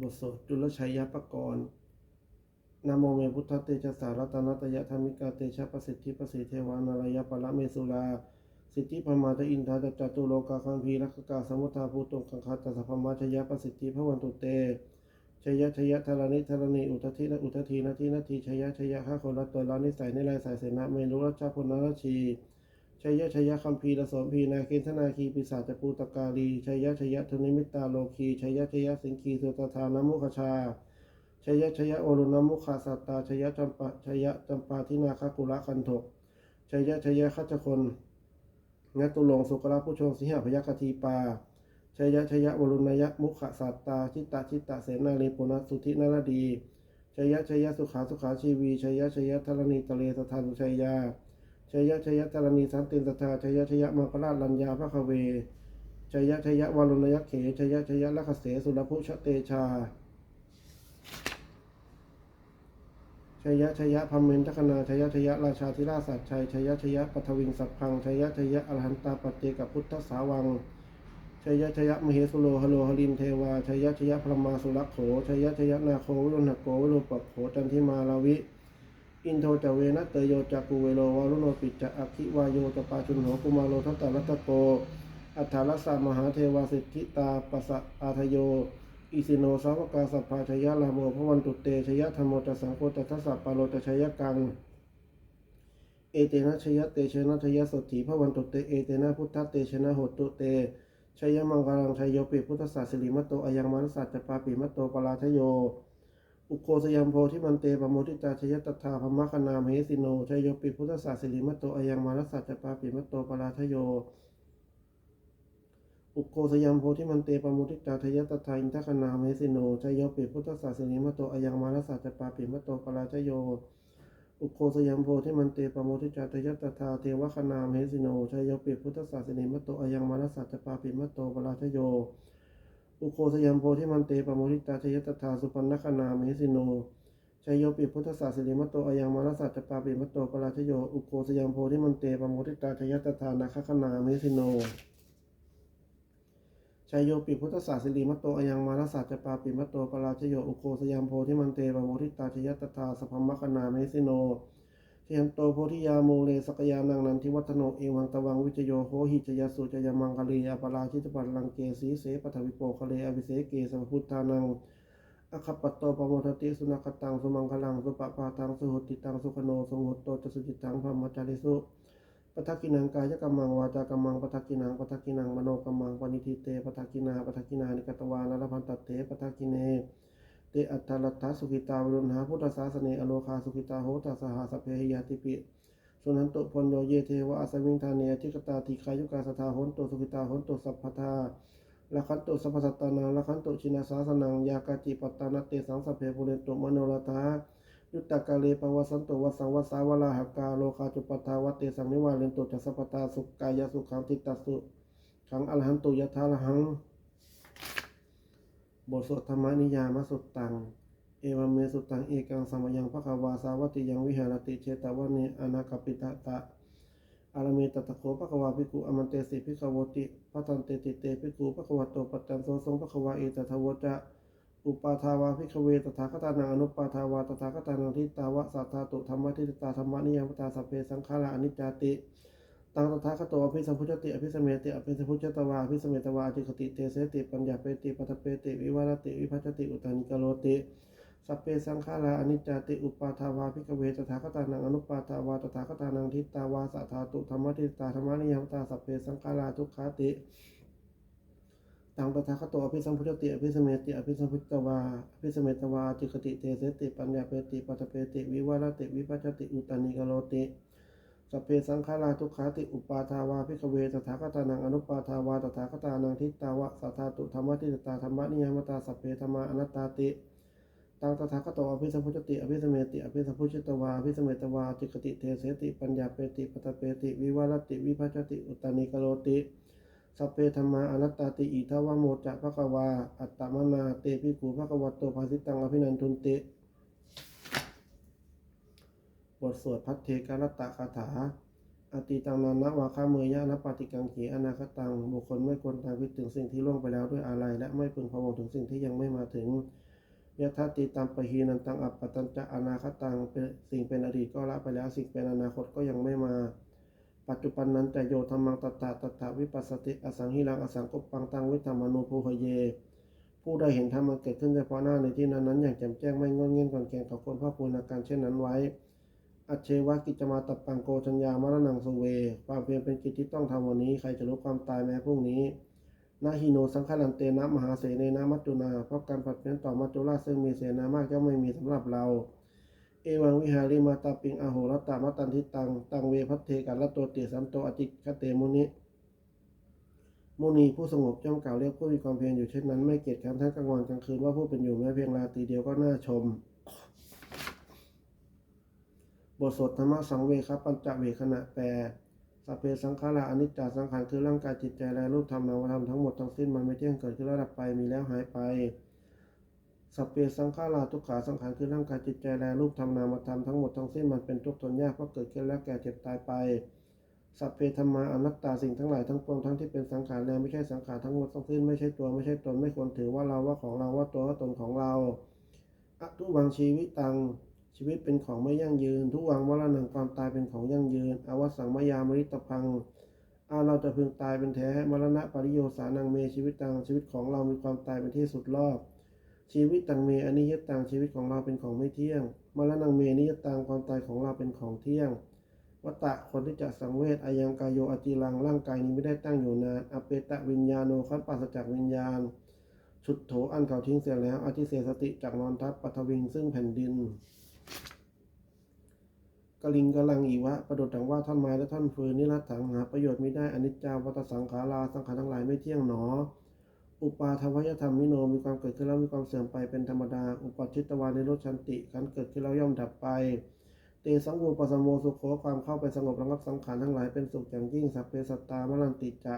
บทสวดจุลชัยยปกรณ์นะโมเมพุทธเตชะสารัตนตยธรรมิกาเตชะประสิทธิประสิทธิเทวานารายปะละเมสุลา สิทธิพมาตอินทาจตุโลกาคัมภีรักกาสมุทาภูตงคังคาตสสะพมาชยประสิทธิพระวันตุเตชยชยธารณิธารณีอุทธินะอุทธินาทีนาทีชยชยข้าคนละตัวลานิสัยในลายสายเสนาเมนุรัชพลนรชี ชัยยะชัยยะคัมภีรสมพีนาเกณธนาคีปิศาจปูตกาลีชัยยะชัยทุนิมิตาโลคีชัยยะชัยยะสิงคีสุตธานมุขชาชัยยะชัยยะโอรุณมุขาสัตตาชัยยะจำปาชัยยะจำปาทินาคกุละคันถกชัยยะชัยยะขัจคนงัตุลงสุกราผู้ชงสิหพยัคทีปาชัยยะชัยยะวรุณยะมุขสัตตาชิตตชิตตเสนาลีปุณสุธินรดีชัยยะชัยยะสุขาสุขาชีวีชัยยะชัยยะธรณีตะเลสทานุชัยยา ชยชยธรณีสันตินตถาชยชยมังคลาลัญญาพระคเวชยชยวารุณยะเขชยชยลักเสสุรภุชเตชาชยชยพมเมนทคนาชยชยราชาธิราชสัตชัยชยชยปัทวิงสัพพังชยชยอรหันตาปเจกับพุทธสาวังชยชยมเหสุโลหโลหลินเทวาชยชยพรมาสุรโขชยชยนาโควิรุณโกวิรุปโขจันทิมาลาวิ อินโทจเวนะเตโยจักกุเวโลวารุโนปิจจะอคิวายโยตปาชุนโหกุมาโลทัตตารัตโก อัฏฐารัสสะมหาเทวาสิทธิตาปัสะอาทโย อิสิโนสาวกาสัพพาชยลาโมพระวันตุเตชยธรรมโตสังโฆตัสสะปาโลตชยกัง เอเตนะชยเตชนะชยสตถีพระวันตุเตเอเตนะพุทธเตชนะโหตุเตชยมังคลังชยโยปิพุทธศาสิริมัตโตอายังมานสัจจปาปิมัตโตปราชโย อุโคสยัมโพธิมันเตปโมทิตาชยตถาพมคณามเหสิโนชยโยปิพุทธศาสิริมัตโตอายังมานสัจจปาปิมัตโตปราชโย อุโคสยัมโพธิมันเตปโมทิตาทยตถาอินทคนาเมสิโนชัยโยปิพุทธศาสนิมตโตอายังมาลสัจจปาปิมตโตปราชโย อุโคสยัมโพธิมันเตปโมทิตาทยตถาเทวคนาเมสิโนชัยโยปิพุทธศาสนิมตโตอายังมาลสัจจปาปิมตโตปราชโย อุโคสยัมโพธิมันเตปโมุทิตาทยตถาสุปันนคนาเมสิโนชัยโยปิพุทธศาสนิมโตอายังมาลสัจจปาปิมตโตปราชโยอุโคสยัมโพธิมันเตปโมุทิตาทยตถานาคคนาเมสิโนชายโยปิพุทธศาสลีมัตโตอายังมารสัจจปาปิมัตโตปราชโยอุโคสยามโพธิมันเตปโมทิตาชยตถาสพมมคนาเมสิโน เทียมโตโพธิยาโมเลสกยานังนันทิวัฒโนเอวังตวังวิจโยโหหิจยสุจยมังคลีอปราชิตปัลลังเกสีเสปทวิโปคะเลอภิเสเกสัมพุทธานังอคปตโตปโมทติสุนักตังสุมังคลังสุปปาตังสุหุติตังสุขโนสงหุตโตจสุจิตังพรมจาริสุปทักกินังกายกรรมังวาจากรรมังปทักกินังปทักกินังมโนกรรมังปณิทิเตปทักกินาปทักกินานิกตวานรพันตเตปทักกิเน เตอัตตลัตถสุขิตาวรุณหาพุทธศาสเนอโลคาสุขิตาโหตัสสหสเพหิยาติปิสุนันตุพลโยเยเทวะอสมิงธาเนทิกตาติคายุกาสทาโหนตุสุขิตาโหนตุสัพพทาละคันตุสัพพสัตตานังละคันตุชินาสาสนังยากาจิปตานเตสังสเพปุเรนตุมโนรทายุตตากาเลปวสันตุวสังวสาวลาหกาโลคาจุปทาวเตสังนิวาเลนตุจัสสปตาสุกายสุขังทิตตสุขังอรหันตุยะทาลหัง บทสวดธรรมนิยามสุตตัง เอวเมสุตตังเอกังสมยังพระควาสาวัติยังวิหารติเชตวเนอนาคปิตะตะอารเมตตะโคพระควาภิกุอมันเตสิภิกขวติพระตันเตติเตภิกุพระควโตปัตตันโสทรงพระควาเอตทวจะอุปาทาวาพิกเวตถาคตานังอนุปาทาวาตถาคตานังทิตาวะสัทธาตุธรรมทิตตาธรรมนิยมตาสเพสังขาราอนิจจติ ตังตถาคตโตอภิสัมพุจติอภิสมเมติอภิสัมพุจตวาอภิสมเมตวาอธิคติเตเสติปัญญาเปติปัตเปติวิวารติวิภัชติอุตานิกโลติสัพเพสังขาราอนิจจติอุปาทาวาพิกเวตถาคตานังอนุปาทาวาตถาคตานังทิตาวาสัทธาตุธรรมทิตตาธรรมนิยมตาสัพเพสังขาราทุกขาติตังตถาคตโตอภิสัมพุทธติอภิสมเมติอภิสัมพุทตวาอภิสมเมตวาจิกติเตเสติปัญญาเปติปัตเปติวิวารติวิปัชติอุตานิกโลติ สัพเพสังขาราทุกขาติอุปาทาวาพิกเวตถาคตานังอนุปาทาวาตถาคตานังทิตาวะสัทธาตุธรรมทิตตาธรรมะนิยมตาสัพเพธรรมาอนัตตาติตังตถาคตโตอภิสัมพุทติอภิสมเมติอภิสัมพุทตวาอภิสมเมตวาจิกติเตเสติปัญญาเปติปัตเปติวิวารติวิภัชติอุตานิกโลติสัพเพธรรมาอนัตตาติอิทาวะโมจะภะคะวาอัตตมนาเตปิภูภะคะวัตโตภาสิตังอภินันทุนติ บทสวดพัทเทกรัตตคาถา อติตังนันนะวาคาเมยะนปฏิกังขีอนาคตัง บุคคลไม่ควรตามคิดถึงสิ่งที่ล่วงไปแล้วด้วยอะไร และไม่พึงพะวงถึงสิ่งที่ยังไม่มาถึงยะทัตติตัมปะหีนันตังอัปปตัญจะอนาคตังเป็นสิ่งเป็นอดีตก็ละไปแล้วสิ่งเป็นอนาคตก็ยังไม่มา ปัจจุบันนั้นแต่โยธรรมังตถาตถาวิปัสสติอสังหิรังอสังกุปังตังวิธรรมนูภูหเย ผู้ได้เห็นธรรมมันเกิดขึ้นเฉพาะหน้าในที่นั้นนั้นอย่างแจ่มแจ้งไม่งอนเงียนก่อนแก่งกับคนภาคภูมิอาการเช่นนั้นไว้ อัจเชวะกิจมาตับปังโกชัญญามรณังสเว ความเพียรเป็นกิจที่ต้องทำวันนี้ ใครจะรู้ความตายแม้พรุ่งนี้ นาฮิโนสังฆลันเตนะมหาเสเนนะมัจจุนาเพราะการผัดเปลี่ยนต่อมัจจุราชซึ่งมีเสนามากย่อมไม่มีสำหรับเรา เอวังวิหาริมาตาปิงอโหรตามัตันทิตัง ตังเวพัทเทกันละโตติสันโตอติคเตมุนิมุนีผู้สงบย่อมกล่าวเรียกผู้มีความเพียรอยู่เช่นนั้นไม่เกียจคร้านทั้งกลางวันกลางคืนว่าผู้เป็นอยู่แม้เพียงราตรีเดียวก็น่าชม บทสวดธรรมะสังเวครับปัญจเวขณะแปดสเพสังขาราอนิจจสังขารคือร่างกายจิตใจและรูปธรรมนามธรรมทั้งหมดทั้งสิ้นมันไม่เที่ยงเกิดขึ้นแล้วดับไปมีแล้วหายไปสเพสังขาราทุกขาสังขารคือร่างกายจิตใจและรูปธรรมนามธรรมทั้งหมดทั้งสิ้นมันเป็นทุกข์ทนยากเพราะเกิดขึ้นแล้วแก่เจ็บตายไปสัพเพธรรมาอนัตตาสิ่งทั้งหลายทั้งปวงทั้งที่เป็นสังขารและไม่ใช่สังขารทั้งหมดทั้งสิ้นไม่ใช่ตัวไม่ใช่ตนไม่ควรถือว่าเราว่าของเราว่าตัวว่าตนของเราอทุวังชีวิตตัง ชีวิตเป็นของไม่ยั่งยืน ทุกวังวรนังความตายเป็นของยั่งยืน อวสังมายามริตพังอาเราจะพึงตายเป็นแท้ มรณะปริโยสานังเมชีวิตตังชีวิตของเรามีความตายเป็นที่สุดรอบ ชีวิตตังเมอนิยตังชีวิตของเราเป็นของไม่เที่ยง มรณังเมนิยตังความตายของเราเป็นของเที่ยง วัตตะคนที่จะสังเวชอายังกายโยอจิรังร่างกายนี้ไม่ได้ตั้งอยู่นานอเปตะวิญญาโนคันปัสจากวิญญาณชุดโถอันเขาทิ้งเสียแล้วอธิเสสติจากนอนทับปัทวิงซึ่งแผ่นดิน กลิงกลังอีวะประดุดดังว่าท่อนไม้และท่อนฟืนนิรัตถังหาประโยชน์ไม่ได้อนิจจาวัตสังขาราสังขารทั้งหลายไม่เที่ยงหนอ อุปาทวยธรรมมิโนมีความเกิดขึ้นแล้วมีความเสื่อมไปเป็นธรรมดา อุปชิตวานิโรธชันติขันเกิดขึ้นแล้วย่อมดับไป เตสังวูปสมโมสุโขความเข้าไปสงบระงับสังขารทั้งหลายเป็นสุขอย่างยิ่งสัพเพสัตตามรันติจะ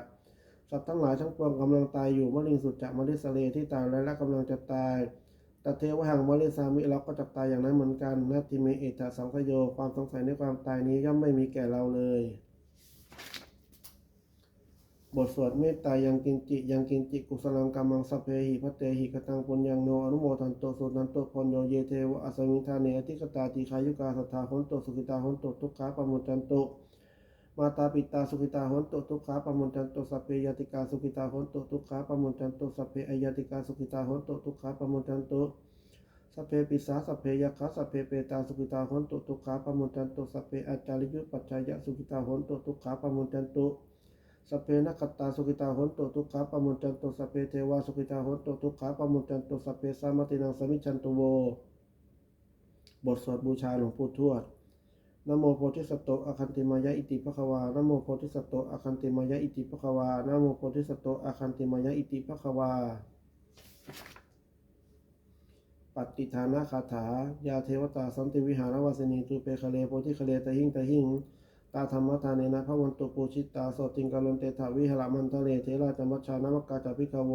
สัตว์ทั้งหลายทั้งปวงกำลังตายอยู่มลิงสุจะมลิสเลที่ตายแล้วและกำลังจะตาย ตเทวหังมลิสามิเราก็จะตายอย่างนั้นเหมือนกันนัตติเมเอตสังสโยความสงสัยในความตายนี้ย่อมไม่มีแก่เราเลย บทสวดเมตตายังกินจิยังกินจิกุสลังกัมมังสพเพหิพัตเตหิกตังปุญญังโนอนุโมทันโตสุนันโตพนโยเยเทวะอสมิทาเนอธิกตาติขายุกาสัทธาหนโตสุขิตาหนโตทุกขาปมุจันโต มาตาปิตาสุขิตาหนโตทุกขาปมุจจันโตสัพเพยติกาสุขิตาหนโตทุกขาปมุจจันโตสัพเพอยติกาสุขิตาหนโตทุกขาปมุจจันโตสัพเพปิสาสัพเพยคขาสัพเพเปตาสุขิตาหนโตทุกขาปมุจจันโตสัพเพอาจาริยุปัจจายะสุขิตาหนโตทุกขาปมุจจันโตสัพเพนักตาสุขิตาหนตุทุกขาปมุจจันตุสพเพเทวาสุขิตาหนตุทุกขาปมุจจันตุสพเพสามตินังสมิจันตุโวบทสวดบูชาหลวงปู่ทวด นโมโพธิสัตโตอะคันติมายะอิติภควานโมโพธิสัตโตอะคันติมายะอิติภควานโมโพธิสัตโตอะคันติมายะอิติภควาปฏิฐานะคาถา ยาเทวตาสันติวิหารวาสนีตุเปคะเลโพธิคะเลตะหิงตะหิงตาธรรมทานเนนะพระวันตุปูชิตาโสติงกาลนเตถาวิหรมันทะเลเทราจมัชชานมกกาจาพิกาโว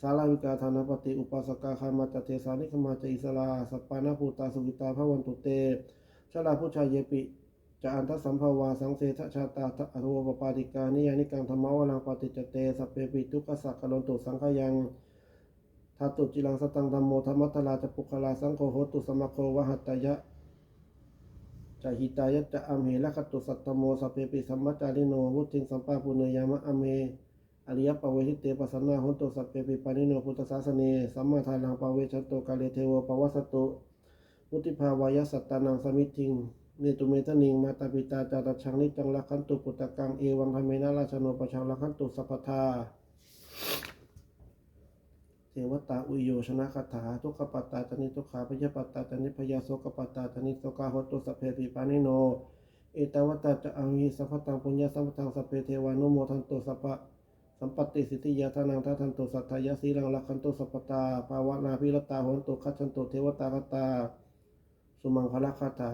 สาราวิกาธานปฏิอุปสกาคามาจเทสานิคมาจอิสลาสปปานาภูตาสุกิตาพระวันตุเต ชลาพุชายเยปิจะอันทัสัมภาวาสังเสทชาตาทอนุวปปาติกานิยานิกังธรรมวลังปฏิจเตสเพปิทุกขสักกลนตุสังขยังทัตตุจิลังสตังธรรมโมธรรมัตลาจะปุคลาสังโฆโหตุสมโควหัตตยะจะหิตายะจะอัมเหละคตุสัตตโมสเพปิสัมมัจจาริโนวุติงสัมปาปุเนยามะอเมอริยปเวหิเตปสันนาหนโตสัพเพปิปานิโนพุทธศาสเนสัมมาทานังปเวชันโตกาเลเทวปวัสส ตุมุติภาวายสัตตานังสมิทธิงเนตุเมตนิงมาตาปิตาจาตชังนิจังลักขันตุปุตตะกังเอวังธรรมเมนาราชโนปชังลักขันตุสัพทาเทวตาอุโยชนะคาถาทุกขปัตตาจนิทุกขาพยาปัตตาจนิพยาโสกปัตตาจนิโสกาหตุสัพเพปิปานิโน เอตวัตตาจะอาวิสัพพตังปุญญาสัพพตังสัพเพเทวานุโมทันตุสัพพะสัมปติสิทธิยาทานังทัทันตุสัทธายาสีลังลักขันตุสัพพตาภาวนาพิรตาหนตุคัจฉันตุเทวตาคตา สุมังคละคาถา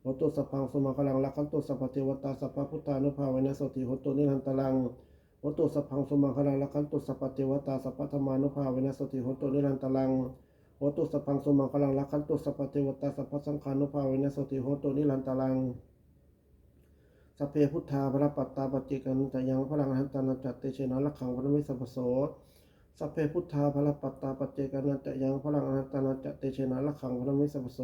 โหตุสัพพังสุมังคลังลักขันตุสัพพเทวตาสัพพพุทธานุภาเวนะสติโหตุนิรันตลังโหตุสัพพังสุมังคลังละคันตุสัพพเทวตาสัพพธรรมานุภาเวนะสติโหตุนิรันตลังโหตุสัพพังสุมังคลังละคันตุสัพพเทวตาสัพพสังฆานุภาเวนะสติโหตุนิรันตลังสัพเพพุทธาพระปัตตาปฏิกันตยังพลังหันตานจัตเตเชนะลักขังพระมิสัพโส สัพเพพุทธาภลปัตตาปัจเจกานันจะยังพลังอนัตตานันจะเตเชนะละขังพระมิสัพโส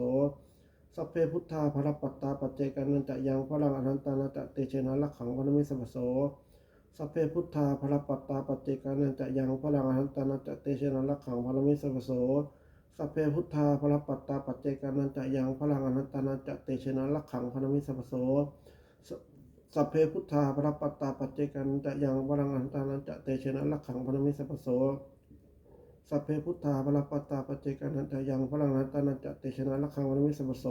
สัพเพพุทธาภลปัตตาปัจเจกานันจะยังพลังอนันตานันจะเตเชนะละขังพระมิสัพโสสัพเพพุทธาภลปัตตาปัจเจกานันจะยังพลังอนันตานันจะเตเชนะละขังพระมิสัพโสสัพเพพุทธาภลปัตตาปัจเจกานันจะยังพลังอนันตานันจะเตเชนะละขังพระมิสัพพโส สัพเพพุทธาพระปัตตาปัจเจกันจะยังวรังอันตานันจะเตชนะลักขังพนมิสัพพโสสัพเพพุทธาพระปัตตาปัจเจกันจะยังพลังอันตานันจะเตชนะลักขังพนมิสัพพโส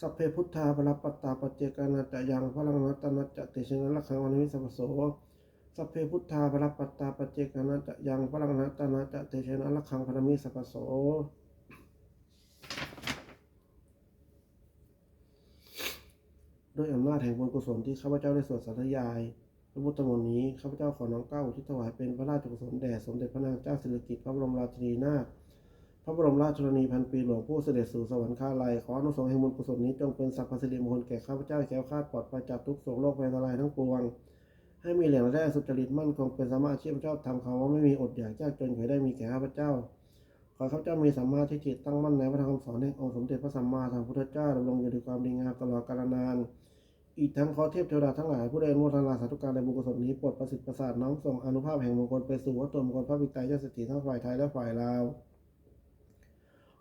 สัพเพพุทธาพระปัตตาปัจเจกันจะยังพลังอันตานันจะเตชนะลักขังพนมิสัพพโสสัพเพพุทธาพระปัตตาปัจเจกันจะยังพลังอันตานันจะเตชนะลักขังพนมิสัพพโส ด้วยอำนาจแห่งบุญกุศลที่ข้าพเจ้าได้สวดสาธยายพระพุทธมนต์นี้ข้าพเจ้าขอน้อมเก้าที่ถวายเป็นพระราชกุศลแด่สมเด็จพระนางเจ้าสิริกิติ์พระบรมราชินีนาถพระบรมราชชนนีพันปีหลวงผู้เสด็จสู่สวรรคาลัยขออนุสงส์แห่งบุญกุศลนี้จงเป็นสัพพสิริมงคลแก่ข้าพเจ้าแคล้วคาดปลอดภัยจากทุกโศกโรคภัยอันตรายทั้งปวง ให้มีเหลี่ยมแร่สุจริตมั่นคงเป็นสมมาอาชีพเจ้าทำคำว่าไม่มีอดอยากยากจนเคยได้มีแก่ข้าพเจ้า ขอข้าพเจ้ามีสัมมาทิฏฐิตั้งมั่นในพระธรรมคำสอนแห่งองค์สมเด็จพระสัมมาสัมพุทธเจ้าดำรงอยู่ด้วยความดีงามตลอดกาลนาน อีกทั้งขอเทพเทวดาทั้งหลายผู้ได้อนุโมทนาสาธุการในบุญกุศลนี้โปรดประสิทธิ์ประสาทน้อมส่งอนุภาพแห่งมงคลไปสู่วัตถุมงคลพระบิดาเจ้าสถิตทั้งฝ่ายไทยและฝ่ายลาว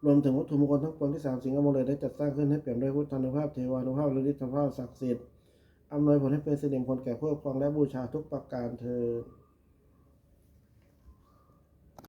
รวมถึงวัตถุมงคลทั้งปวงที่สามสิ่งอมงคลได้จัดสร้างขึ้นให้เปี่ยมด้วยพุทธานุภาพเทวานุภาพและฤทธรรมภาพศักดิ์สิทธิ์อำนวยผลให้เป็นสิริมงคลแก่ผู้ปกครองและบูชาทุกประการเธอ